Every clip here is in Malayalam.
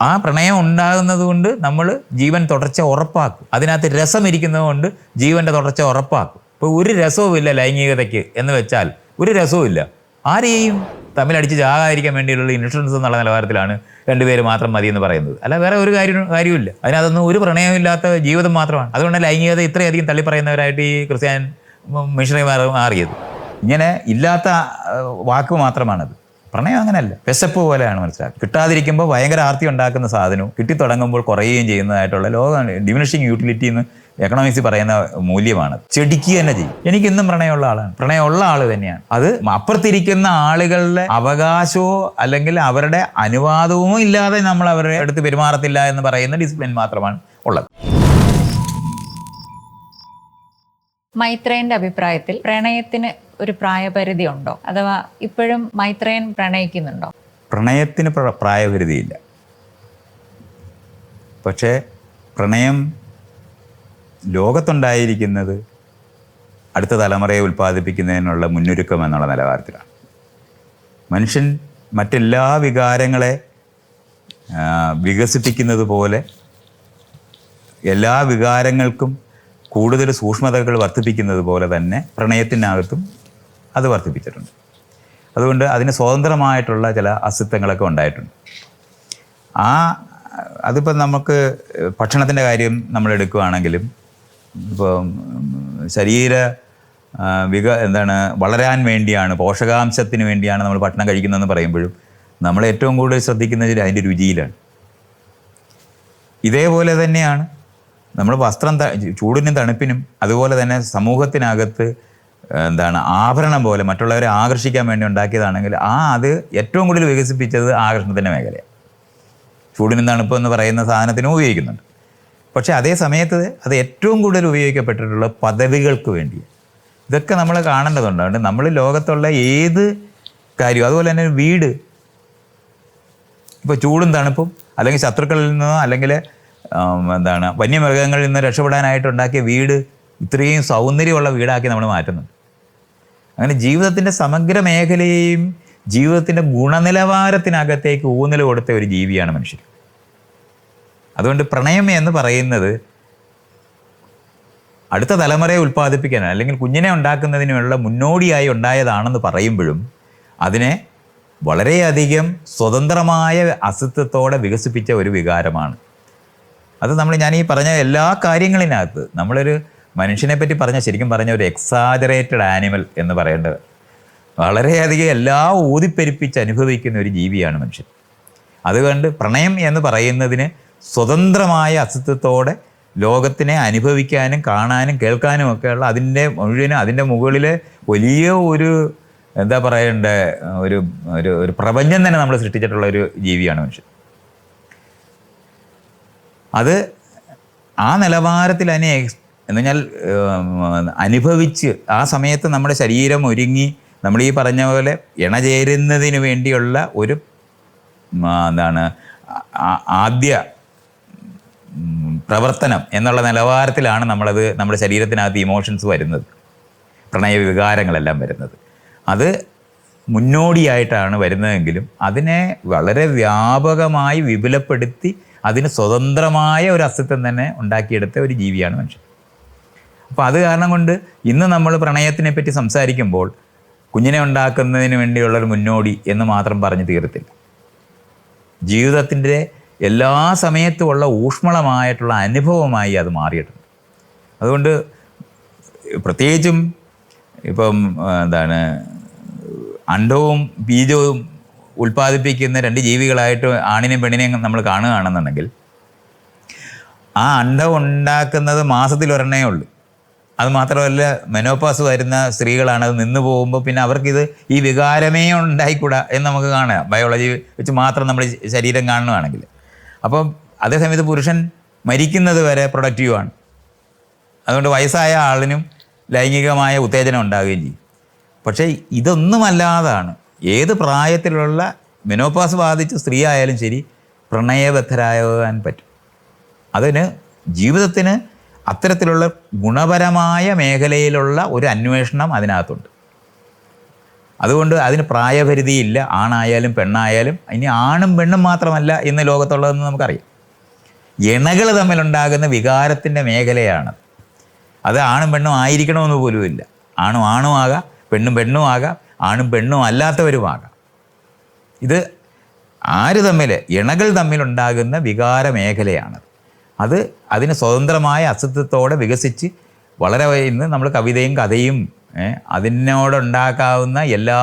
ആ പ്രണയം ഉണ്ടാകുന്നത് കൊണ്ട് നമ്മൾ ജീവൻ തുടർച്ച ഉറപ്പാക്കും. അതിനകത്ത് രസം ഇരിക്കുന്നത് കൊണ്ട് ജീവന്റെ തുടർച്ച ഉറപ്പാക്കും. ഇപ്പോൾ ഒരു രസവും ഇല്ല ലൈംഗികതയ്ക്ക് എന്ന് വെച്ചാൽ. ഒരു രസവും ഇല്ല. ആരെയും തമ്മിലടിച്ച് ചാകാതിരിക്കാൻ വേണ്ടിയുള്ള ഇൻഷുറൻസ് എന്നുള്ള നിലവാരത്തിലാണ് രണ്ടുപേര് മാത്രം മതി എന്ന് പറയുന്നത്. അല്ല വേറെ ഒരു കാര്യം കാര്യമില്ല അതിനകത്തൊന്നും ഒരു പ്രണയമില്ലാത്ത ജീവിതം മാത്രമാണ്. അതുകൊണ്ട് ലൈംഗികത ഇത്രയധികം തള്ളിപ്പറയുന്നവരായിട്ട് ഈ ക്രിസ്ത്യാൻ മിഷണറിമാർ മാറിയത്. ഇങ്ങനെ ഇല്ലാത്ത വാക്ക് മാത്രമാണത്. പ്രണയം അങ്ങനെയല്ല വിശപ്പ് പോലെയാണ് മനസ്സിലാക്കുക കിട്ടാതിരിക്കുമ്പോൾ ഭയങ്കര ആർത്തി ഉണ്ടാക്കുന്ന സാധനവും കിട്ടിത്തുടങ്ങുമ്പോൾ കുറയുകയും ചെയ്യുന്നതായിട്ടുള്ള ലോകമാണ്. ഡിമിനിഷിങ് യൂട്ടിലിറ്റി എന്ന് എക്കണോമിക്സ് പറയുന്ന മൂല്യമാണ്. ചെടിക്കുക തന്നെ ചെയ്യും. എനിക്ക് ഇന്നും പ്രണയമുള്ള ആളാണ്. പ്രണയമുള്ള ആൾ തന്നെയാണ്. അത് അപ്പുറത്തിരിക്കുന്ന ആളുകളുടെ അവകാശമോ അല്ലെങ്കിൽ അവരുടെ അനുവാദവും ഇല്ലാതെ നമ്മൾ അവരുടെ അടുത്ത് പെരുമാറത്തില്ല എന്ന് പറയുന്ന ഡിസിപ്ലിൻ മാത്രമാണ് ഉള്ളത്. മൈത്രേന്റെ അഭിപ്രായത്തിൽ പ്രണയത്തിന് ഒരു പ്രായപരിധി ഉണ്ടോ അഥവാ ഇപ്പോഴും മൈത്രയൻ പ്രണയിക്കുന്നുണ്ടോ? പ്രണയത്തിന് പ്രായപരിധിയില്ല. പക്ഷേ പ്രണയം ലോകത്തുണ്ടായിരിക്കുന്നത് അടുത്ത തലമുറയെ ഉൽപ്പാദിപ്പിക്കുന്നതിനുള്ള മുന്നൊരുക്കം എന്നുള്ള നിലവാരത്തിലാണ്. മനുഷ്യൻ മറ്റെല്ലാ വികാരങ്ങളെ വികസിപ്പിക്കുന്നത് പോലെ എല്ലാ വികാരങ്ങൾക്കും കൂടുതൽ സൂക്ഷ്മതകൾ വർദ്ധിപ്പിക്കുന്നത് പോലെ തന്നെ പ്രണയത്തിനകത്തും അത് വർദ്ധിപ്പിച്ചിട്ടുണ്ട്. അതുകൊണ്ട് അതിന് സ്വതന്ത്രമായിട്ടുള്ള ചില അസ്തിത്വങ്ങളൊക്കെ ഉണ്ടായിട്ടുണ്ട്. ആ അതിപ്പോൾ നമുക്ക് ഭക്ഷണത്തിന്റെ കാര്യം നമ്മൾ എടുക്കുകയാണെങ്കിലും ഇപ്പോൾ ശരീര വിക എന്താണ് വളരാൻ വേണ്ടിയാണ് പോഷകാംശത്തിന് വേണ്ടിയാണ് നമ്മൾ ഭക്ഷണം കഴിക്കുന്നതെന്ന് പറയുമ്പോഴും നമ്മൾ ഏറ്റവും കൂടുതൽ ശ്രദ്ധിക്കുന്നത് അതിന്റെ രുചിയിലാണ്. ഇതേപോലെ തന്നെയാണ് നമ്മൾ വസ്ത്രം ചൂടിനും തണുപ്പിനും അതുപോലെ തന്നെ സമൂഹത്തിനകത്ത് എന്താണ് ആഭരണം പോലെ മറ്റുള്ളവരെ ആകർഷിക്കാൻ വേണ്ടി ഉണ്ടാക്കിയതാണെങ്കിൽ ആ അത് ഏറ്റവും കൂടുതൽ വികസിപ്പിച്ചത് ആകർഷണത്തിന്റെ മേഖലയാണ്. ചൂടിനും തണുപ്പ് എന്ന് പറയുന്ന സാധനത്തിനും ഉപയോഗിക്കുന്നുണ്ട്. പക്ഷേ അതേ സമയത്ത് അത് ഏറ്റവും കൂടുതൽ ഉപയോഗിക്കപ്പെട്ടിട്ടുള്ള പദവികൾക്ക് വേണ്ടി ഇതൊക്കെ നമ്മൾ കാണേണ്ടതുണ്ട്. അതുകൊണ്ട് നമ്മൾ ലോകത്തുള്ള ഏത് കാര്യവും അതുപോലെ തന്നെ വീട്. ഇപ്പോൾ ചൂടും തണുപ്പും അല്ലെങ്കിൽ ശത്രുക്കളിൽ നിന്നോ അല്ലെങ്കിൽ എന്താണ് വന്യമൃഗങ്ങളിൽ നിന്ന് രക്ഷപ്പെടാനായിട്ട് ഉണ്ടാക്കിയ വീട് ഇത്രയും സൗന്ദര്യമുള്ള വീടാക്കി നമ്മൾ മാറ്റുന്നുണ്ട്. അങ്ങനെ ജീവിതത്തിന്റെ സമഗ്ര മേഖലയെയും ജീവിതത്തിന്റെ ഗുണനിലവാരത്തിനകത്തേക്ക് ഊന്നൽ കൊടുത്ത ഒരു ജീവിയാണ് മനുഷ്യൻ അതുകൊണ്ട് പ്രണയം എന്ന് പറയുന്നത് അടുത്ത തലമുറയെ ഉൽപ്പാദിപ്പിക്കാൻ അല്ലെങ്കിൽ കുഞ്ഞിനെ ഉണ്ടാക്കുന്നതിനുള്ള മുന്നോടിയായി ഉണ്ടായതാണെന്ന് പറയുമ്പോഴും അതിനെ വളരെയധികം സ്വതന്ത്രമായ അസ്തിത്വത്തോടെ വികസിപ്പിച്ച ഒരു വികാരമാണ്. അത് നമ്മൾ ഞാൻ ഈ പറഞ്ഞ എല്ലാ കാര്യങ്ങളിനകത്ത് നമ്മളൊരു മനുഷ്യനെ പറ്റി പറഞ്ഞ ശരിക്കും പറഞ്ഞ ഒരു എക്സാജറേറ്റഡ് ആനിമൽ എന്ന് പറയേണ്ടത് വളരെയധികം എല്ലാ ഊതിപ്പെരുപ്പിച്ച് അനുഭവിക്കുന്ന ഒരു ജീവിയാണ് മനുഷ്യൻ. അതുകൊണ്ട് പ്രണയം എന്ന് പറയുന്നതിന് സ്വതന്ത്രമായ അസ്തിത്വത്തോടെ ലോകത്തിനെ അനുഭവിക്കാനും കാണാനും കേൾക്കാനും ഒക്കെയുള്ള അതിന്റെ മുഴുവനും അതിന്റെ മുകളിൽ വലിയ ഒരു എന്താ പറയണ്ടേ ഒരു ഒരു ഒരു പ്രപഞ്ചം തന്നെ നമ്മൾ സൃഷ്ടിച്ചിട്ടുള്ള ഒരു ജീവിയാണ് മനുഷ്യൻ. അത് ആ നിലവാരത്തിൽ അതിനെ എക്സ് എന്ന് പറഞ്ഞാൽ അനുഭവിച്ച് ആ സമയത്ത് നമ്മുടെ ശരീരം ഒരുങ്ങി നമ്മൾ ഈ പറഞ്ഞ പോലെ ഇണചേരുന്നതിന് വേണ്ടിയുള്ള ഒരു എന്താണ് ആദ്യ പ്രവർത്തനം എന്നുള്ള നിലവാരത്തിലാണ് നമ്മളത് നമ്മുടെ ശരീരത്തിനകത്ത് ഇമോഷൻസ് വരുന്നത്. പ്രണയ വികാരങ്ങളെല്ലാം വരുന്നത്. അത് മുന്നോടിയായിട്ടാണ് വരുന്നതെങ്കിലും അതിനെ വളരെ വ്യാപകമായി വിപുലപ്പെടുത്തി അതിന് സ്വതന്ത്രമായ ഒരു അസ്തിത്വം തന്നെ ഉണ്ടാക്കിയെടുത്ത ഒരു ജീവിയാണ് മനുഷ്യൻ. അപ്പോൾ അത് കാരണം കൊണ്ട് ഇന്ന് നമ്മൾ പ്രണയത്തിനെ പറ്റി സംസാരിക്കുമ്പോൾ കുഞ്ഞിനെ ഉണ്ടാക്കുന്നതിന് വേണ്ടിയുള്ളൊരു മുന്നോടി എന്ന് മാത്രം പറഞ്ഞു തീരത്തില്ല. ജീവിതത്തിന്റെ എല്ലാ സമയത്തുമുള്ള ഊഷ്മളമായിട്ടുള്ള അനുഭവമായി അത് മാറിയിട്ടുണ്ട്. അതുകൊണ്ട് പ്രത്യേകിച്ചും ഇപ്പം എന്താണ് അണ്ടവും ബീജവും ഉൽപ്പാദിപ്പിക്കുന്ന രണ്ട് ജീവികളായിട്ട് ആണിനെയും പെണ്ണിനെയും നമ്മൾ കാണുകയാണെന്നുണ്ടെങ്കിൽ ആ അണ്ടം ഉണ്ടാക്കുന്നത് മാസത്തിൽ ഒരെണ്ണേ ഉള്ളൂ. അത് മാത്രമല്ല മെനോപാസ് വരുന്ന സ്ത്രീകളാണ് അത് നിന്ന് പോകുമ്പോൾ പിന്നെ അവർക്കിത് ഈ വികാരമേ ഉണ്ടായിക്കൂടാ എന്ന് നമുക്ക് കാണാം. ബയോളജി വെച്ച് മാത്രം നമ്മൾ ശരീരം കാണുകയാണെങ്കിൽ. അപ്പം അതേസമയത്ത് പുരുഷൻ മരിക്കുന്നത് വരെ പ്രൊഡക്റ്റീവാണ് അതുകൊണ്ട് വയസ്സായ ആളിനും ലൈംഗികമായ ഉത്തേജനം ഉണ്ടാവുകയും ചെയ്യും. പക്ഷേ ഇതൊന്നുമല്ലാതാണ്. ഏത് പ്രായത്തിലുള്ള മെനോപാസ് ബാധിച്ച സ്ത്രീ ആയാലും ശരി പ്രണയബദ്ധരാകാൻ പറ്റും. അതിന് ജീവിതത്തിന് അത്തരത്തിലുള്ള ഗുണപരമായ മേഖലയിലുള്ള ഒരു അന്വേഷണം അതിനകത്തുണ്ട്. അതുകൊണ്ട് അതിന് പ്രായപരിധിയില്ല ആണായാലും പെണ്ണായാലും ഇനി ആണും പെണ്ണും മാത്രമല്ല ഇന്ന് ലോകത്തുള്ളതെന്ന് നമുക്കറിയാം. ഇണകൾ തമ്മിലുണ്ടാകുന്ന വികാരത്തിന്റെ മേഖലയാണ്. അത് ആണും പെണ്ണും ആയിരിക്കണമെന്ന് പോലും ഇല്ല ആണും ആണും ആകാം പെണ്ണും പെണ്ണും ആകാം ആണും പെണ്ണും അല്ലാത്തവരുമാകാം ഇത് ആര് തമ്മിൽ ഇണകൾ തമ്മിലുണ്ടാകുന്ന വികാര മേഖലയാണ് അത് അതിന് സ്വതന്ത്രമായ അസ്തിത്വത്തോടെ വികസിച്ച് വളരെ ഇന്ന് നമ്മൾ കവിതയും കഥയും അതിനോടുണ്ടാക്കാവുന്ന എല്ലാ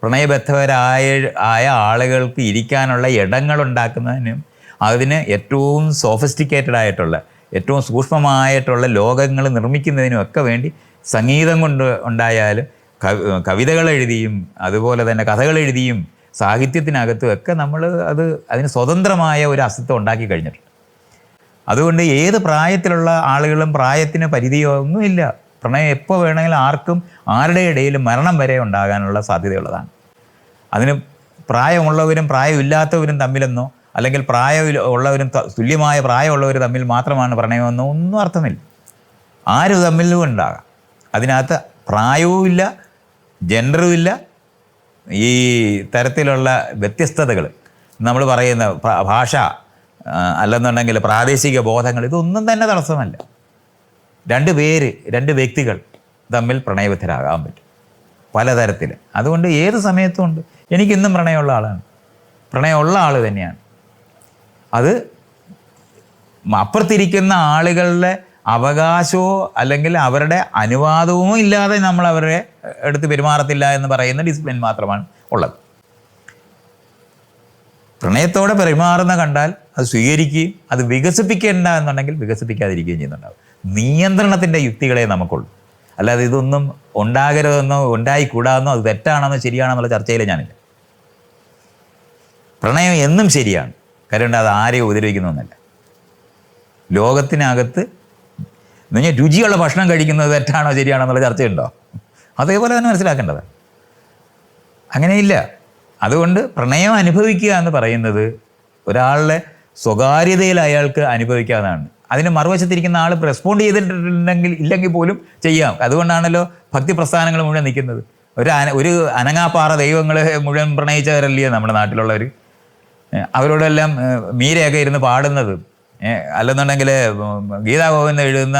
പ്രണയബദ്ധവരായ ആയ ആളുകൾക്ക് ഇരിക്കാനുള്ള ഇടങ്ങൾ ഇടങ്ങളുണ്ടാക്കുന്നതിനും അതിന് ഏറ്റവും സോഫിസ്റ്റിക്കേറ്റഡ് ആയിട്ടുള്ള ഏറ്റവും സൂക്ഷ്മമായിട്ടുള്ള ലോകങ്ങൾ നിർമ്മിക്കുന്നതിനും ഒക്കെ വേണ്ടി സംഗീതം കൊണ്ട് ഉണ്ടായാലും കവിതകൾ എഴുതിയും അതുപോലെ തന്നെ കഥകൾ എഴുതിയും സാഹിത്യത്തിനകത്തും ഒക്കെ നമ്മൾ അത് അതിന് സ്വതന്ത്രമായ ഒരു അസ്തിത്വം ഉണ്ടാക്കി കഴിഞ്ഞിട്ടുണ്ട്. അതുകൊണ്ട് ഏത് പ്രായത്തിലുള്ള ആളുകളും പ്രായത്തിന് പരിധിയോ ഒന്നുമില്ല പ്രണയം എപ്പോൾ വേണമെങ്കിലും ആർക്കും ആരുടെ ഇടയിലും മരണം വരെ ഉണ്ടാകാനുള്ള സാധ്യതയുള്ളതാണ്. അതിന് പ്രായമുള്ളവരും പ്രായമില്ലാത്തവരും തമ്മിലെന്നോ അല്ലെങ്കിൽ പ്രായം ഉള്ളവരും തുല്യമായ പ്രായമുള്ളവർ തമ്മിൽ മാത്രമാണ് പ്രണയമെന്നോ ഒന്നും അർത്ഥമില്ല. ആര് തമ്മിലും ഉണ്ടാകാം. അതിനകത്ത് ജെൻഡറും ഇല്ല ഈ തരത്തിലുള്ള വ്യത്യസ്തതകൾ നമ്മൾ പറയുന്ന ഭാഷ അല്ലെന്നുണ്ടെങ്കിൽ പ്രാദേശിക ബോധങ്ങൾ ഇതൊന്നും തന്നെ തടസ്സമല്ല. രണ്ട് പേര് രണ്ട് വ്യക്തികൾ തമ്മിൽ പ്രണയബദ്ധരാകാൻ പറ്റും. പലതരത്തിൽ. അതുകൊണ്ട് ഏത് സമയത്തും ഉണ്ട്. എനിക്കിന്നും പ്രണയമുള്ള ആളാണ്. പ്രണയമുള്ള ആൾ തന്നെയാണ്. അത് അപ്പുറത്തിരിക്കുന്ന ആളുകളുടെ അവകാശമോ അല്ലെങ്കിൽ അവരുടെ അനുവാദവും ഇല്ലാതെ നമ്മൾ അവരെ എടുത്ത് പെരുമാറത്തില്ല എന്ന് പറയുന്ന ഡിസിപ്ലിൻ മാത്രമാണ് ഉള്ളത്. പ്രണയത്തോടെ പെരുമാറുന്ന കണ്ടാൽ അത് സ്വീകരിക്കുകയും അത് വികസിപ്പിക്കേണ്ട എന്നുണ്ടെങ്കിൽ വികസിപ്പിക്കാതിരിക്കുകയും ചെയ്യുന്നുണ്ടാവും. നിയന്ത്രണത്തിന്റെ യുക്തികളെ നമുക്കുള്ളൂ. അല്ലാതെ ഇതൊന്നും ഉണ്ടാകരുതെന്നോ ഉണ്ടായിക്കൂടാന്നോ അത് തെറ്റാണെന്നോ ശരിയാണെന്നുള്ള ചർച്ചയിൽ ഞാനില്ല. പ്രണയം എന്നും ശരിയാണ്. കാര്യം അത് ആരെയും ഉപദ്രവിക്കുന്നൊന്നല്ല ലോകത്തിനകത്ത് പറഞ്ഞാൽ രുചിയുള്ള ഭക്ഷണം കഴിക്കുന്നത് തെറ്റാണോ ശരിയാണോ എന്നുള്ള ചർച്ചയുണ്ടോ? അതേപോലെ തന്നെ മനസ്സിലാക്കേണ്ടത്. അങ്ങനെയില്ല. അതുകൊണ്ട് പ്രണയം അനുഭവിക്കുക എന്ന് പറയുന്നത് ഒരാളുടെ സ്വകാര്യതയിൽ അയാൾക്ക് അനുഭവിക്കാവുന്നതാണ് അതിന് മറുവശത്തിരിക്കുന്ന ആൾ റെസ്പോണ്ട് ചെയ്തിട്ടുണ്ടെങ്കിൽ ഇല്ലെങ്കിൽ പോലും ചെയ്യാം. അതുകൊണ്ടാണല്ലോ ഭക്തി പ്രസ്ഥാനങ്ങൾ മുഴുവൻ നിൽക്കുന്നത്. ഒരു അന ഒരു അനങ്ങാപ്പാറ ദൈവങ്ങൾ മുഴുവൻ പ്രണയിച്ചവരല്ലേ നമ്മുടെ നാട്ടിലുള്ളവർ അവരോടെല്ലാം മീരയൊക്കെ ഇരുന്ന് പാടുന്നത്. അല്ലെന്നുണ്ടെങ്കിൽ ഗീതാഗോവിന്ദ എഴുതുന്ന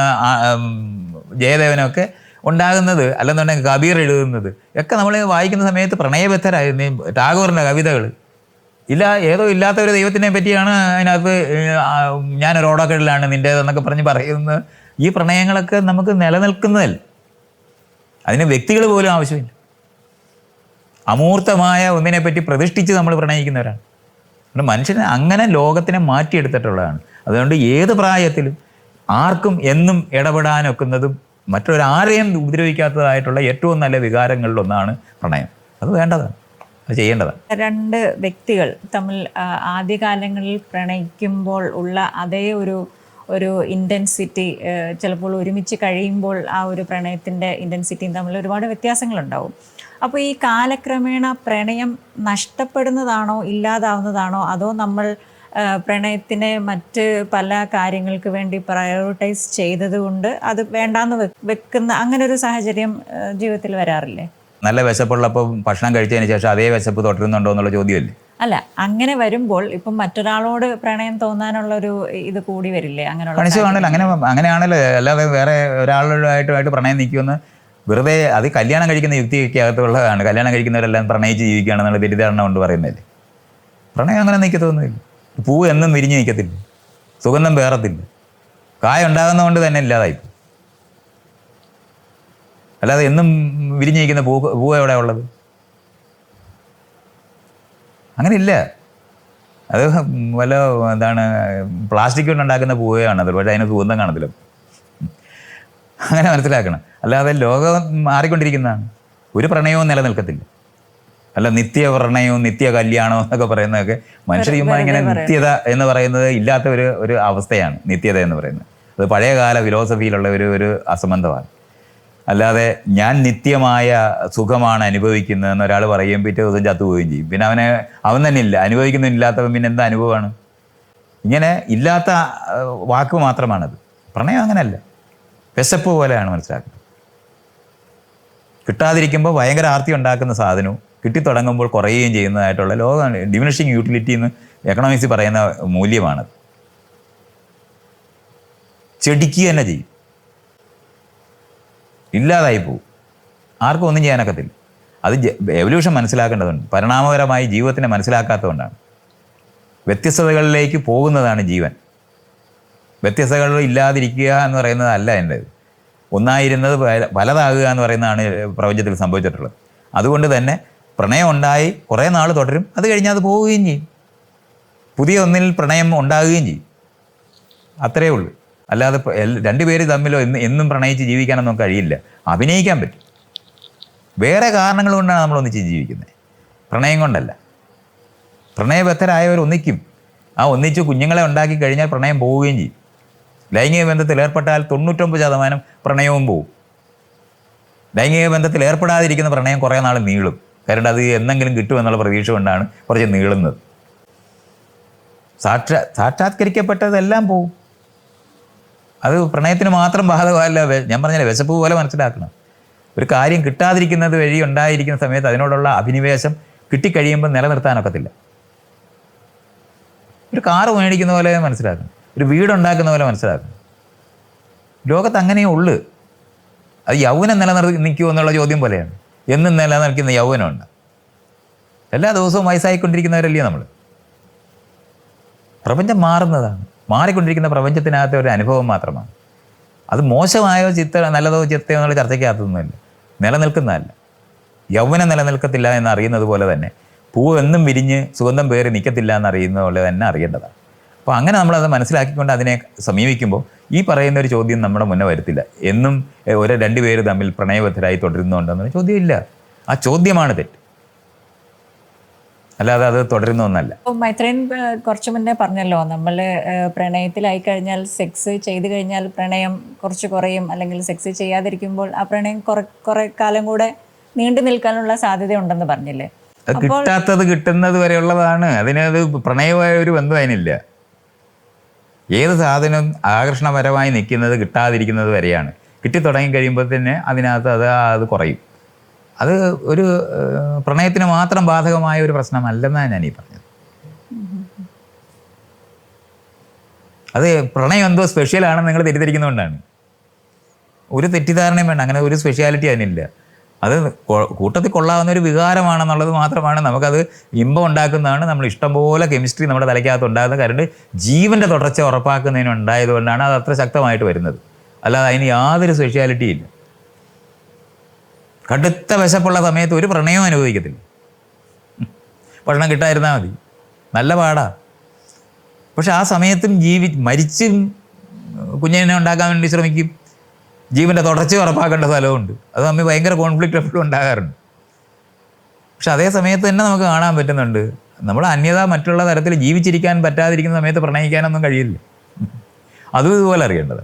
ജയദേവനൊക്കെ ഉണ്ടാകുന്നത് അല്ലെന്നുണ്ടെങ്കിൽ കബീർ എഴുതുന്നത് ഒക്കെ നമ്മൾ വായിക്കുന്ന സമയത്ത് പ്രണയബദ്ധരായിരുന്നു ടാഗോറിന്റെ കവിതകൾ ഇല്ല ഏതോ ഇല്ലാത്ത ഒരു ദൈവത്തിനെ പറ്റിയാണ് അതിനകത്ത് ഞാനൊരു ഓടക്കടലാണ് നിന്റേതെന്നൊക്കെ പറഞ്ഞ് പറയുന്നത്. ഈ പ്രണയങ്ങളൊക്കെ നമുക്ക് നിലനിൽക്കുന്നതല്ല. അതിന് വ്യക്തികൾ പോലും ആവശ്യമില്ല. അമൂർത്തമായ ഒന്നിനെപ്പറ്റി പ്രതിഷ്ഠിച്ച് നമ്മൾ പ്രണയിക്കുന്നവരാണ്. മനുഷ്യനെ അങ്ങനെ ലോകത്തിനെ മാറ്റിയെടുത്തിട്ടുള്ളതാണ്. അതുകൊണ്ട് ഏത് പ്രായത്തിലും ആർക്കും എന്നും ഇടപെടാനൊക്കുന്നതും മറ്റൊരാരെയും ഉപദ്രവിക്കാത്തതായിട്ടുള്ള ഏറ്റവും നല്ല വികാരങ്ങളിലൊന്നാണ് പ്രണയം. അത് വേണ്ടതാണ്. അത് ചെയ്യേണ്ടതാണ്. രണ്ട് വ്യക്തികൾ തമ്മിൽ ആദ്യകാലങ്ങളിൽ പ്രണയിക്കുമ്പോൾ ഉള്ള അതേ ഒരു ഒരു ഇന്റൻസിറ്റി ചിലപ്പോൾ ഒരുമിച്ച് കഴിയുമ്പോൾ ആ ഒരു പ്രണയത്തിന്റെ ഇന്റൻസിറ്റിയും തമ്മിൽ ഒരുപാട് വ്യത്യാസങ്ങളുണ്ടാവും. അപ്പോൾ ഈ കാലക്രമേണ പ്രണയം നഷ്ടപ്പെടുന്നതാണോ ഇല്ലാതാവുന്നതാണോ അതോ നമ്മൾ പ്രണയത്തിനെ മറ്റ് പല കാര്യങ്ങൾക്ക് വേണ്ടി പ്രയോറിറ്റൈസ് ചെയ്തതുകൊണ്ട് അത് വേണ്ടാന്ന് വെക്കുന്ന അങ്ങനെ ഒരു സാഹചര്യം ജീവിതത്തിൽ വരാറില്ലേ? നല്ല വിശപ്പുള്ളപ്പോൾ ഭക്ഷണം കഴിച്ചതിന് ശേഷം അതേ വിശപ്പ് തുടരുന്നുണ്ടോ എന്നുള്ള ചോദ്യമല്ലേ? അല്ല അങ്ങനെ വരുമ്പോൾ ഇപ്പം മറ്റൊരാളോട് പ്രണയം തോന്നാനുള്ള ഒരു ഇത് കൂടി വരില്ലേ? അങ്ങനെയുള്ള അങ്ങനെ അങ്ങനെയാണല്ലോ അല്ലാതെ വേറെ ഒരാളുമായിട്ടുമായിട്ട് പ്രണയം നിൽക്കുമെന്ന് വെറുതെ അത് കല്യാണം കഴിക്കുന്ന യുക്തിയൊക്കെ അകത്തുള്ളതാണ്. കല്യാണം കഴിക്കുന്നവരെല്ലാം പ്രണയിച്ച് ജീവിക്കുകയാണെന്നുള്ള തെറ്റിദ്ധാരണ കൊണ്ട് പറയുന്നതല്ലേ? പ്രണയം അങ്ങനെ നിൽക്കത്തൊന്നുമില്ല. പൂ എന്നും വിരിഞ്ഞു നിൽക്കത്തില്ല. സുഗന്ധം വേറത്തില്ല കായ ഉണ്ടാകുന്നതുകൊണ്ട് തന്നെ ഇല്ലാതായി. അല്ലാതെ എന്നും വിരിഞ്ഞു നിൽക്കുന്ന പൂ പൂ എവിടെ ഉള്ളത്? അങ്ങനെ ഇല്ല അത് വല്ല എന്താണ് പ്ലാസ്റ്റിക് കൊണ്ട് ഉണ്ടാക്കുന്ന പൂവയാണ് അത് പക്ഷേ അതിന് സുഗന്ധം കാണത്തില്ല. അങ്ങനെ മനസ്സിലാക്കണം. അല്ലാതെ ലോകം മാറിക്കൊണ്ടിരിക്കുന്നതാണ്. ഒരു പ്രണയവും നിലനിൽക്കത്തില്ല. അല്ല നിത്യ പ്രണയവും നിത്യ കല്യാണവും എന്നൊക്കെ പറയുന്നതൊക്കെ മനുഷ്യർ ചുമ്മാ ഇങ്ങനെ നിത്യത എന്ന് പറയുന്നത് ഇല്ലാത്ത ഒരു ഒരു അവസ്ഥയാണ് നിത്യത എന്ന് പറയുന്നത്. അത് പഴയകാല ഫിലോസഫിയിലുള്ള ഒരു ഒരു അസംബന്ധമാണ്. അല്ലാതെ ഞാൻ നിത്യമായ സുഖമാണ് അനുഭവിക്കുന്നതെന്ന് ഒരാൾ പറയുകയും പിറ്റേ ദിവസം ചത്തുപോവുകയും ചെയ്യും. പിന്നെ അവനെ അവൻ തന്നെ ഇല്ല. അനുഭവിക്കുന്നില്ലാത്തവൻ പിന്നെ എന്താ അനുഭവമാണ്? ഇങ്ങനെ ഇല്ലാത്ത വാക്ക് മാത്രമാണത്. പ്രണയം അങ്ങനെയല്ല. വിശപ്പ് പോലെയാണ് മനസ്സിലാക്കുന്നത്. കിട്ടാതിരിക്കുമ്പോൾ ഭയങ്കര ആർത്തി ഉണ്ടാക്കുന്ന സാധനവും കിട്ടിത്തുടങ്ങുമ്പോൾ കുറയുകയും ചെയ്യുന്നതായിട്ടുള്ള ലോകമാണ്. ഡിമിനിഷിങ് യൂട്ടിലിറ്റി എന്ന് എക്കണോമിക്സിൽ പറയുന്ന മൂല്യമാണ്. ചെടിക്കുക തന്നെ ചെയ്യും. ഇല്ലാതായി പോകും ആർക്കും ഒന്നും ചെയ്യാനൊക്കത്തില്ല. അത് എവല്യൂഷൻ മനസ്സിലാക്കേണ്ടതുണ്ട്. പരിണാമപരമായി ജീവിതത്തിനെ മനസ്സിലാക്കാത്തതുകൊണ്ടാണ്. വ്യത്യസ്തതകളിലേക്ക് പോകുന്നതാണ് ജീവൻ. വ്യത്യസ്തതകൾ ഇല്ലാതിരിക്കുക എന്ന് പറയുന്നതല്ല എന്റെ ഒന്നായിരുന്നത് പല- പലതാകുക എന്ന് പറയുന്നതാണ് പ്രപഞ്ചത്തിൽ സംഭവിച്ചിട്ടുള്ളത്. അതുകൊണ്ട് തന്നെ പ്രണയം ഉണ്ടായി കുറേ നാൾ തുടരും അത് കഴിഞ്ഞാൽ അത് പോവുകയും ചെയ്യും. പുതിയ ഒന്നിൽ പ്രണയം ഉണ്ടാകുകയും ചെയ്യും. അത്രയേ ഉള്ളൂ. അല്ലാതെ രണ്ടുപേര് തമ്മിലോ എന്ന് എന്നും പ്രണയിച്ച് ജീവിക്കാനൊന്നും കഴിയില്ല. അഭിനയിക്കാൻ പറ്റും. വേറെ കാരണങ്ങൾ കൊണ്ടാണ് നമ്മൾ ഒന്നിച്ച് ജീവിക്കുന്നത്. പ്രണയം കൊണ്ടല്ല. പ്രണയബദ്ധരായവർ ഒന്നിക്കും. ആ ഒന്നിച്ച് കുഞ്ഞുങ്ങളെ ഉണ്ടാക്കി കഴിഞ്ഞാൽ പ്രണയം പോവുകയും ചെയ്യും. ലൈംഗിക ബന്ധത്തിൽ ഏർപ്പെട്ടാൽ തൊണ്ണൂറ്റൊമ്പത് ശതമാനം പ്രണയവും പോവും. ലൈംഗിക ബന്ധത്തിൽ ഏർപ്പെടാതിരിക്കുന്ന പ്രണയം കുറേ നാൾ നീളും. കാരണം അത് എന്തെങ്കിലും കിട്ടുമെന്നുള്ള പ്രതീക്ഷ കൊണ്ടാണ് കുറച്ച് നീളുന്നത്. സാക്ഷാ സാക്ഷാത്കരിക്കപ്പെട്ടതെല്ലാം പോവും. അത് പ്രണയത്തിന് മാത്രം ബാധകമല്ല ഞാൻ പറഞ്ഞാൽ വിശപ്പ് പോലെ മനസ്സിലാക്കണം. ഒരു കാര്യം കിട്ടാതിരിക്കുന്നത് വഴി ഉണ്ടായിരിക്കുന്ന സമയത്ത് അതിനോടുള്ള അഭിനിവേശം കിട്ടിക്കഴിയുമ്പോൾ നിലനിർത്താനൊക്കത്തില്ല. ഒരു കാറ് മേടിക്കുന്ന പോലെ മനസ്സിലാക്കണം. ഒരു വീടുണ്ടാക്കുന്ന പോലെ മനസ്സിലാക്കണം. ലോകത്ത് അങ്ങനെയേ ഉള്ളു. അത് യൗവനം നിലനിർത്തി നിൽക്കുമോ എന്നുള്ള ചോദ്യം പോലെയാണ്. എന്നും നിലനിൽക്കുന്ന യൗവനമുണ്ട്. എല്ലാ ദിവസവും വയസ്സായിക്കൊണ്ടിരിക്കുന്നവരല്ലേ നമ്മൾ പ്രപഞ്ചം മാറുന്നതാണ്. മാറിക്കൊണ്ടിരിക്കുന്ന പ്രപഞ്ചത്തിനകത്തെ ഒരു അനുഭവം മാത്രമാണ്. അത് മോശമായോ ചിത്ത നല്ലതോ ചിത്തയോ എന്നുള്ള ചർച്ചയ്ക്കകത്തൊന്നുമില്ല. നിലനിൽക്കുന്നതല്ല. യൗവനം നിലനിൽക്കത്തില്ല എന്ന് അറിയുന്നത് പോലെ തന്നെ പൂവ് എന്നും വിരിഞ്ഞ് സുഗന്ധം പേറി നിൽക്കത്തില്ല എന്ന് അറിയുന്ന പോലെ തന്നെ അറിയേണ്ടതാണ്. അപ്പോൾ അങ്ങനെ നമ്മളത് മനസ്സിലാക്കിക്കൊണ്ട് അതിനെ സമീപിക്കുമ്പോൾ ഈ പറയുന്ന ഒരു ചോദ്യം നമ്മുടെ മുന്നേ വരത്തില്ല. എന്നും ഒരു രണ്ടുപേര് തമ്മിൽ പ്രണയബദ്ധരായി തുടരുന്നുണ്ടെന്നൊരു ചോദ്യമില്ല. ആ ചോദ്യമാണ് തെറ്റ്. അല്ലാതെ അത് തുടരുന്ന ഒന്നല്ല. മൈത്രൻ കുറച്ച് മുന്നേ പറഞ്ഞല്ലോ നമ്മൾ പ്രണയത്തിലായി കഴിഞ്ഞാൽ സെക്സ് ചെയ്ത് കഴിഞ്ഞാൽ പ്രണയം കുറച്ച് കുറയും അല്ലെങ്കിൽ സെക്സ് ചെയ്യാതിരിക്കുമ്പോൾ ആ പ്രണയം കുറെ കാലം കൂടെ നീണ്ടു നിൽക്കാനുള്ള സാധ്യത ഉണ്ടെന്ന് പറഞ്ഞില്ലേ കിട്ടാത്തത് കിട്ടുന്നത് വരെയുള്ളതാണ് അതിനത് പ്രണയമായ ഒരു ബന്ധം അതിനില്ല. ഏത് സാധനം ആകർഷണപരമായി നിൽക്കുന്നത് കിട്ടാതിരിക്കുന്നത് വരെയാണ്. കിട്ടിത്തുടങ്ങി കഴിയുമ്പോൾ തന്നെ അതിനകത്ത് അത് അത് കുറയും. അത് ഒരു പ്രണയത്തിന് മാത്രം ബാധകമായ ഒരു പ്രശ്നമല്ലെന്നാണ് ഞാനീ പറഞ്ഞത്. അത് പ്രണയം എന്തോ സ്പെഷ്യലാണെന്ന് നിങ്ങൾ തെറ്റിദ്ധരിക്കുന്നതുകൊണ്ടാണ്. ഒരു തെറ്റിദ്ധാരണയും വേണ്ട. അങ്ങനെ ഒരു സ്പെഷ്യാലിറ്റി അതിനില്ല. അത് കൂട്ടത്തിൽ കൊള്ളാവുന്ന ഒരു വികാരമാണെന്നുള്ളത് മാത്രമാണ് നമുക്കത് ഇമ്പം ഉണ്ടാക്കുന്നതാണ് നമ്മൾ ഇഷ്ടംപോലെ കെമിസ്ട്രി നമ്മുടെ തലയ്ക്കകത്ത് ഉണ്ടാകുന്ന കാരണം ജീവന്റെ തുടർച്ച ഉറപ്പാക്കുന്നതിനുണ്ടായതുകൊണ്ടാണ് അത് അത്ര ശക്തമായിട്ട് വരുന്നത്. അല്ലാതെ അതിന് യാതൊരു സ്പെഷ്യാലിറ്റിയും ഇല്ല. കടുത്ത വിശപ്പുള്ള സമയത്ത് ഒരു പ്രണയവും അനുഭവിക്കത്തില്ല. ഭക്ഷണം കിട്ടാതിരുന്നാൽ മതി. നല്ല പാടാ. പക്ഷെ ആ സമയത്തും ജീവി മരിച്ചും കുഞ്ഞിനെ ഉണ്ടാക്കാൻ വേണ്ടി ശ്രമിക്കും. ജീവന്റെ തുടർച്ച ഉറപ്പാക്കേണ്ട സ്ഥലമുണ്ട് അത് തമ്മിൽ ഭയങ്കര കോൺഫ്ലിക്റ്റ് എപ്പോഴും ഉണ്ടാകാറുണ്ട്. പക്ഷെ അതേ സമയത്ത് തന്നെ നമുക്ക് കാണാൻ പറ്റുന്നുണ്ട്. നമ്മൾ അന്യത മറ്റുള്ള തരത്തിൽ ജീവിച്ചിരിക്കാൻ പറ്റാതിരിക്കുന്ന സമയത്ത് പ്രണയിക്കാനൊന്നും കഴിയില്ല. അതും ഇതുപോലെ അറിയേണ്ടത്.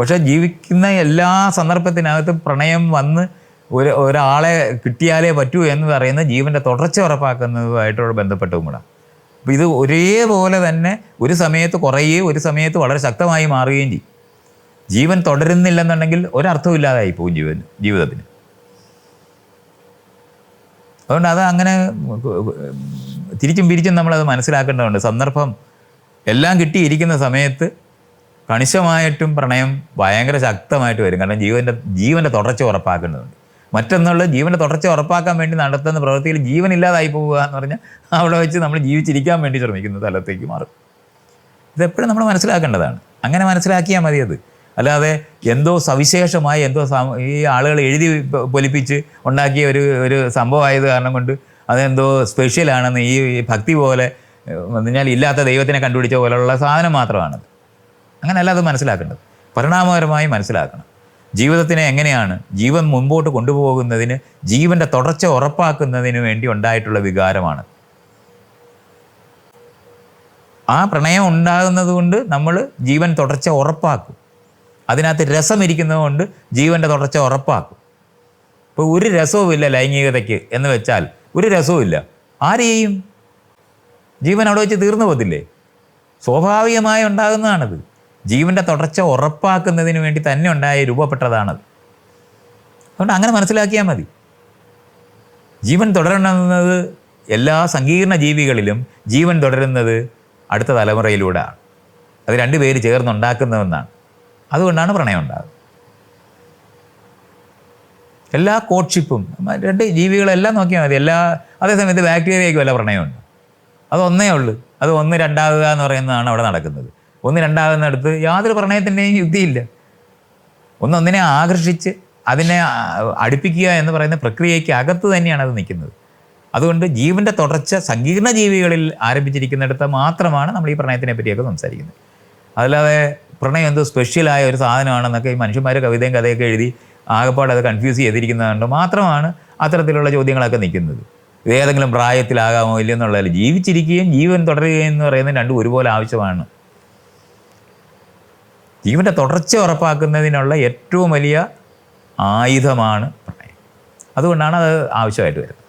പക്ഷെ ജീവിക്കുന്ന എല്ലാ സന്ദർഭത്തിനകത്തും പ്രണയം വന്ന് ഒരു ഒരാളെ കിട്ടിയാലേ പറ്റൂ എന്ന് പറയുന്ന ജീവന്റെ തുടർച്ച ഉറപ്പാക്കുന്നതുമായിട്ടുള്ള ബന്ധപ്പെട്ടും കൂടെ അപ്പോൾ ഇത് ഒരേപോലെ തന്നെ ഒരു സമയത്ത് കുറയുകയും ഒരു സമയത്ത് വളരെ ശക്തമായി മാറുകയും ചെയ്യും. ജീവൻ തുടരുന്നില്ലെന്നുണ്ടെങ്കിൽ ഒരർത്ഥവും ഇല്ലാതായി പോകും ജീവൻ ജീവിതത്തിന്. അതുകൊണ്ട് അത് അങ്ങനെ തിരിച്ചും പിരിച്ചും നമ്മളത് മനസ്സിലാക്കേണ്ടതുണ്ട്. സന്ദർഭം എല്ലാം കിട്ടിയിരിക്കുന്ന സമയത്ത് കണിശമായിട്ടും പ്രണയം ഭയങ്കര ശക്തമായിട്ട് വരും. കാരണം ജീവന്റെ ജീവന്റെ തുടർച്ച ഉറപ്പാക്കേണ്ടതുണ്ട് മറ്റൊന്നുള്ള ജീവന്റെ തുടർച്ച ഉറപ്പാക്കാൻ വേണ്ടി നടത്തുന്ന പ്രവൃത്തിയിൽ ജീവൻ ഇല്ലാതായി പോവുക എന്ന് പറഞ്ഞാൽ അവിടെ വെച്ച് നമ്മൾ ജീവിച്ചിരിക്കാൻ വേണ്ടി ശ്രമിക്കുന്ന തലത്തേക്ക് മാറും. ഇതെപ്പോഴും നമ്മൾ മനസ്സിലാക്കേണ്ടതാണ്. അങ്ങനെ മനസ്സിലാക്കിയാൽ മതി അത്. അല്ലാതെ എന്തോ സവിശേഷമായി എന്തോ ഈ ആളുകൾ എഴുതി പൊലിപ്പിച്ച് ഉണ്ടാക്കിയ ഒരു ഒരു സംഭവമായത് കാരണം കൊണ്ട് അതെന്തോ സ്പെഷ്യലാണെന്ന് ഈ ഭക്തി പോലെ പറഞ്ഞാൽ ഇല്ലാത്ത ദൈവത്തിനെ കണ്ടുപിടിച്ച പോലെയുള്ള സാധനം മാത്രമാണത്. അങ്ങനെയല്ല അത് മനസ്സിലാക്കേണ്ടത്. പരിണാമപരമായി മനസ്സിലാക്കണം. ജീവിതത്തിനെ എങ്ങനെയാണ് ജീവൻ മുമ്പോട്ട് കൊണ്ടുപോകുന്നതിന് ജീവന്റെ തുടർച്ച ഉറപ്പാക്കുന്നതിന് വേണ്ടി ഉണ്ടായിട്ടുള്ള വികാരമാണ് ആ പ്രണയം ഉണ്ടാകുന്നത് കൊണ്ട് നമ്മൾ ജീവൻ തുടർച്ച ഉറപ്പാക്കും. അതിനകത്ത് രസം ഇരിക്കുന്നതുകൊണ്ട് ജീവന്റെ തുടർച്ച ഉറപ്പാക്കും. ഇപ്പോൾ ഒരു രസവുമില്ല ലൈംഗികതയ്ക്ക് എന്ന് വെച്ചാൽ. ഒരു രസവുമില്ല ആരെയും ജീവൻ അവിടെ വെച്ച് തീർന്നു പോകത്തില്ലേ? സ്വാഭാവികമായി ഉണ്ടാകുന്നതാണത്. ജീവന്റെ തുടർച്ച ഉറപ്പാക്കുന്നതിന് വേണ്ടി തന്നെ ഉണ്ടായ രൂപപ്പെട്ടതാണത്. അതുകൊണ്ട് അങ്ങനെ മനസ്സിലാക്കിയാൽ മതി. ജീവൻ തുടരുന്നത് എല്ലാ സങ്കീർണ ജീവികളിലും ജീവൻ തുടരുന്നത് അടുത്ത തലമുറയിലൂടെയാണ്. അത് രണ്ടുപേര് ചേർന്നുണ്ടാക്കുന്നതെന്നാണ് അതുകൊണ്ടാണ് പ്രണയം ഉണ്ടാകുന്നത് എല്ലാ കോട്ട്ഷിപ്പും രണ്ട് ജീവികളെല്ലാം നോക്കിയാൽ മതി. എല്ലാ അതേസമയത്ത് ബാക്ടീരിയയ്ക്ക് വല്ല പ്രണയമുണ്ട്. അത് ഒന്നേ ഉള്ളൂ. അത് ഒന്ന് രണ്ടാകുക എന്ന് പറയുന്നതാണ് അവിടെ നടക്കുന്നത്. ഒന്ന് രണ്ടാകുന്നിടത്ത് യാതൊരു പ്രണയത്തിന്റെയും യുക്തിയില്ല. ഒന്നൊന്നിനെ ആകർഷിച്ച് അതിനെ അടുപ്പിക്കുക എന്ന് പറയുന്ന പ്രക്രിയയ്ക്ക് അകത്ത് തന്നെയാണ് അത് നിൽക്കുന്നത്. അതുകൊണ്ട് ജീവന്റെ തുടർച്ച സങ്കീർണ ജീവികളിൽ ആരംഭിച്ചിരിക്കുന്നിടത്ത് മാത്രമാണ് നമ്മൾ ഈ പ്രണയത്തിനെ പറ്റിയൊക്കെ സംസാരിക്കുന്നത്. അതല്ലാതെ പ്രണയം എന്തോ സ്പെഷ്യലായ ഒരു സാധനമാണെന്നൊക്കെ ഈ മനുഷ്യന്മാർ കവിതയും കഥയൊക്കെ എഴുതി ആകെപ്പാട് അത് കൺഫ്യൂസ് ചെയ്തിരിക്കുന്നതുകൊണ്ട് മാത്രമാണ് അത്തരത്തിലുള്ള ചോദ്യങ്ങളൊക്കെ നിൽക്കുന്നത്. ഏതെങ്കിലും പ്രായത്തിലാകാമോ ഇല്ലെന്നുള്ളതല്ല ജീവിച്ചിരിക്കുകയും ജീവൻ തുടരുകയും എന്ന് പറയുന്നത് രണ്ടും ഒരുപോലെ ആവശ്യമാണ്. ജീവന്റെ തുടർച്ച ഉറപ്പാക്കുന്നതിനുള്ള ഏറ്റവും വലിയ ആയുധമാണ് പ്രണയം. അതുകൊണ്ടാണ് അത് ആവശ്യമായിട്ട് വരുന്നത്.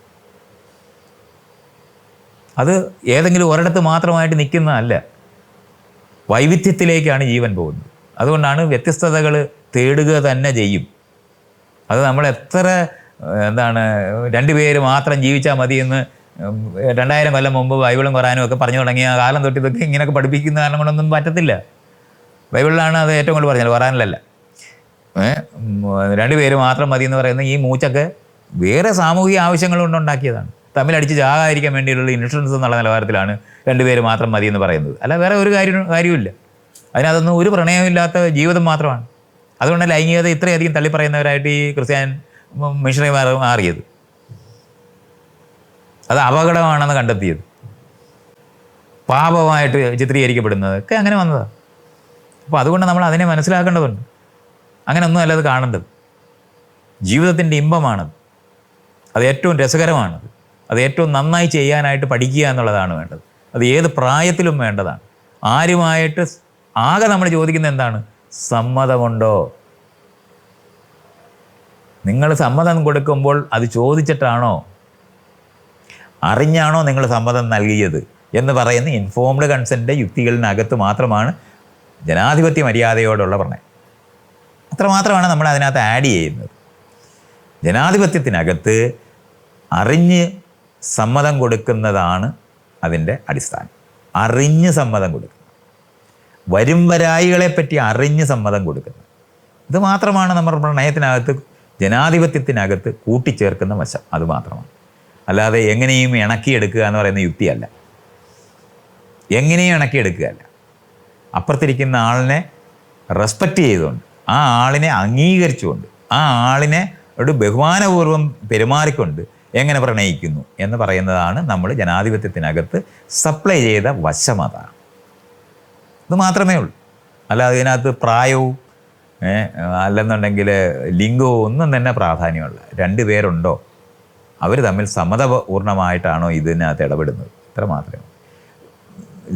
അത് ഏതെങ്കിലും ഒരിടത്ത് മാത്രമായിട്ട് നിൽക്കുന്നതല്ല. വൈവിധ്യത്തിലേക്കാണ് ജീവൻ പോകുന്നത്. അതുകൊണ്ടാണ് വ്യത്യസ്തതകൾ തേടുക തന്നെ ചെയ്യും. അത് നമ്മൾ എത്ര എന്താണ് രണ്ടുപേര് മാത്രം ജീവിച്ചാൽ മതി എന്ന് ഉം, രണ്ടായിരം കൊല്ലം മുമ്പ് ബൈബിളും ഖുറാനും ഒക്കെ പറഞ്ഞു തുടങ്ങിയ കാലം തൊട്ട് ഇതൊക്കെ ഇങ്ങനെയൊക്കെ പഠിപ്പിക്കുന്ന കാരണം കൊണ്ടൊന്നും പറ്റത്തില്ല. ബൈബിളിലാണ് അത് ഏറ്റവും കൂടുതൽ പറഞ്ഞത് ഖുറാനിലല്ല. രണ്ടുപേര് മാത്രം മതി എന്ന് പറയുന്ന ഈ മൂച്ചൊക്കെ വേറെ സാമൂഹിക ആവശ്യങ്ങൾ കൊണ്ട് ഉണ്ടാക്കിയതാണ്. തമ്മിലടിച്ച് ചാകാതിരിക്കാൻ വേണ്ടിയുള്ള ഇൻഷുറൻസ് എന്നുള്ള നിലവാരത്തിലാണ് രണ്ടുപേര് മാത്രം മതി എന്ന് പറയുന്നത്. അല്ല വേറെ ഒരു കാര്യം കാര്യമില്ല അതിനകത്തൊന്നും ഒരു പ്രണയമില്ലാത്ത ജീവിതം മാത്രമാണ്. അതുകൊണ്ട് ലൈംഗികത ഇത്രയധികം തള്ളിപ്പറയുന്നവരായിട്ട് ഈ ക്രിസ്ത്യാൻ മിഷണറിമാർ മാറിയത്. അത് അപകടമാണെന്ന് കണ്ടെത്തിയത്. പാപമായിട്ട് ചിത്രീകരിക്കപ്പെടുന്നതൊക്കെ അങ്ങനെ വന്നതാണ് അപ്പോൾ അതുകൊണ്ട് നമ്മൾ അതിനെ മനസ്സിലാക്കേണ്ടതുണ്ട്. അങ്ങനെ ഒന്നും അല്ലാതെ അത് കാണേണ്ടത്. ജീവിതത്തിന്റെ ഇമ്പമാണത്. അത് ഏറ്റവും രസകരമാണത്. അത് ഏറ്റവും നന്നായി ചെയ്യാനായിട്ട് പഠിക്കുക എന്നുള്ളതാണ് വേണ്ടത്. അത് ഏത് പ്രായത്തിലും വേണ്ടതാണ്. ആരുമായിട്ട് ആകെ നമ്മൾ ചോദിക്കുന്നത് എന്താണ്? സമ്മതമുണ്ടോ? നിങ്ങൾ സമ്മതം കൊടുക്കുമ്പോൾ അത് ചോദിച്ചിട്ടാണോ? അറിഞ്ഞാണോ നിങ്ങൾ സമ്മതം നൽകിയത്? എന്ന് പറയുന്ന ഇൻഫോംഡ് കൺസെന്റ് യുക്തികളിനകത്ത് മാത്രമാണ് ജനാധിപത്യ മര്യാദയോടുള്ള പ്രണയം. അത്രമാത്രമാണ് നമ്മൾ അതിനകത്ത് ആഡ് ചെയ്യുന്നത്. ജനാധിപത്യത്തിനകത്ത് അറിഞ്ഞ് സമ്മതം കൊടുക്കുന്നതാണ് അതിന്റെ അടിസ്ഥാനം. അറിഞ്ഞ് സമ്മതം കൊടുക്കുന്നത് വരും വരായികളെ പറ്റി അറിഞ്ഞ് സമ്മതം കൊടുക്കുന്നത് ഇത് മാത്രമാണ് നമ്മുടെ പ്രണയത്തിനകത്ത് ജനാധിപത്യത്തിനകത്ത് കൂട്ടിച്ചേർക്കുന്ന വശം. അത് മാത്രമാണ്. അല്ലാതെ എങ്ങനെയും ഇണക്കിയെടുക്കുക എന്ന് പറയുന്ന യുക്തിയല്ല. എങ്ങനെയും ഇണക്കിയെടുക്കുകയല്ല. അപ്പുറത്തിരിക്കുന്ന ആളിനെ റെസ്പെക്റ്റ് ചെയ്തുകൊണ്ട് ആ ആളിനെ അംഗീകരിച്ചുകൊണ്ട് ആ ആളിനെ ഒരു ബഹുമാനപൂർവം പെരുമാറിക്കൊണ്ട് എങ്ങനെ പ്രണയിക്കുന്നു എന്ന് പറയുന്നതാണ് നമ്മൾ ജനാധിപത്യത്തിനകത്ത് സപ്ലൈ ചെയ്ത വശം അതാണ്. ഇത് മാത്രമേ ഉള്ളൂ. അല്ലാതെ ഇതിനകത്ത് പ്രായവും അല്ലെന്നുണ്ടെങ്കിൽ ലിംഗവും ഒന്നും തന്നെ പ്രാധാന്യമുള്ള രണ്ട് പേരുണ്ടോ? അവർ തമ്മിൽ സമ്മതപൂർണമായിട്ടാണോ ഇതിനകത്ത് ഇടപെടുന്നത്? ഇത്ര മാത്രമേ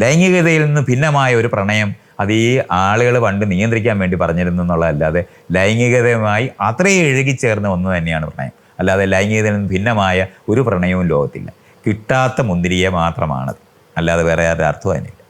ലൈംഗികതയിൽ നിന്ന് ഭിന്നമായ ഒരു പ്രണയം അത് ഈ ആളുകൾ പണ്ട് നിയന്ത്രിക്കാൻ വേണ്ടി പറഞ്ഞിരുന്നു എന്നുള്ളതല്ലാതെ ലൈംഗികതയുമായി അത്രയും എഴുകിച്ചേർന്ന് ഒന്ന് തന്നെയാണ് പ്രണയം. അല്ലാതെ ലൈംഗികതയിൽ നിന്ന് ഭിന്നമായ ഒരു പ്രണയവും ലോകത്തില്ല. കിട്ടാത്ത മുന്തിരിയെ മാത്രമാണത്. അല്ലാതെ വേറെ ആരുടെ അർത്ഥം അതിനില്ല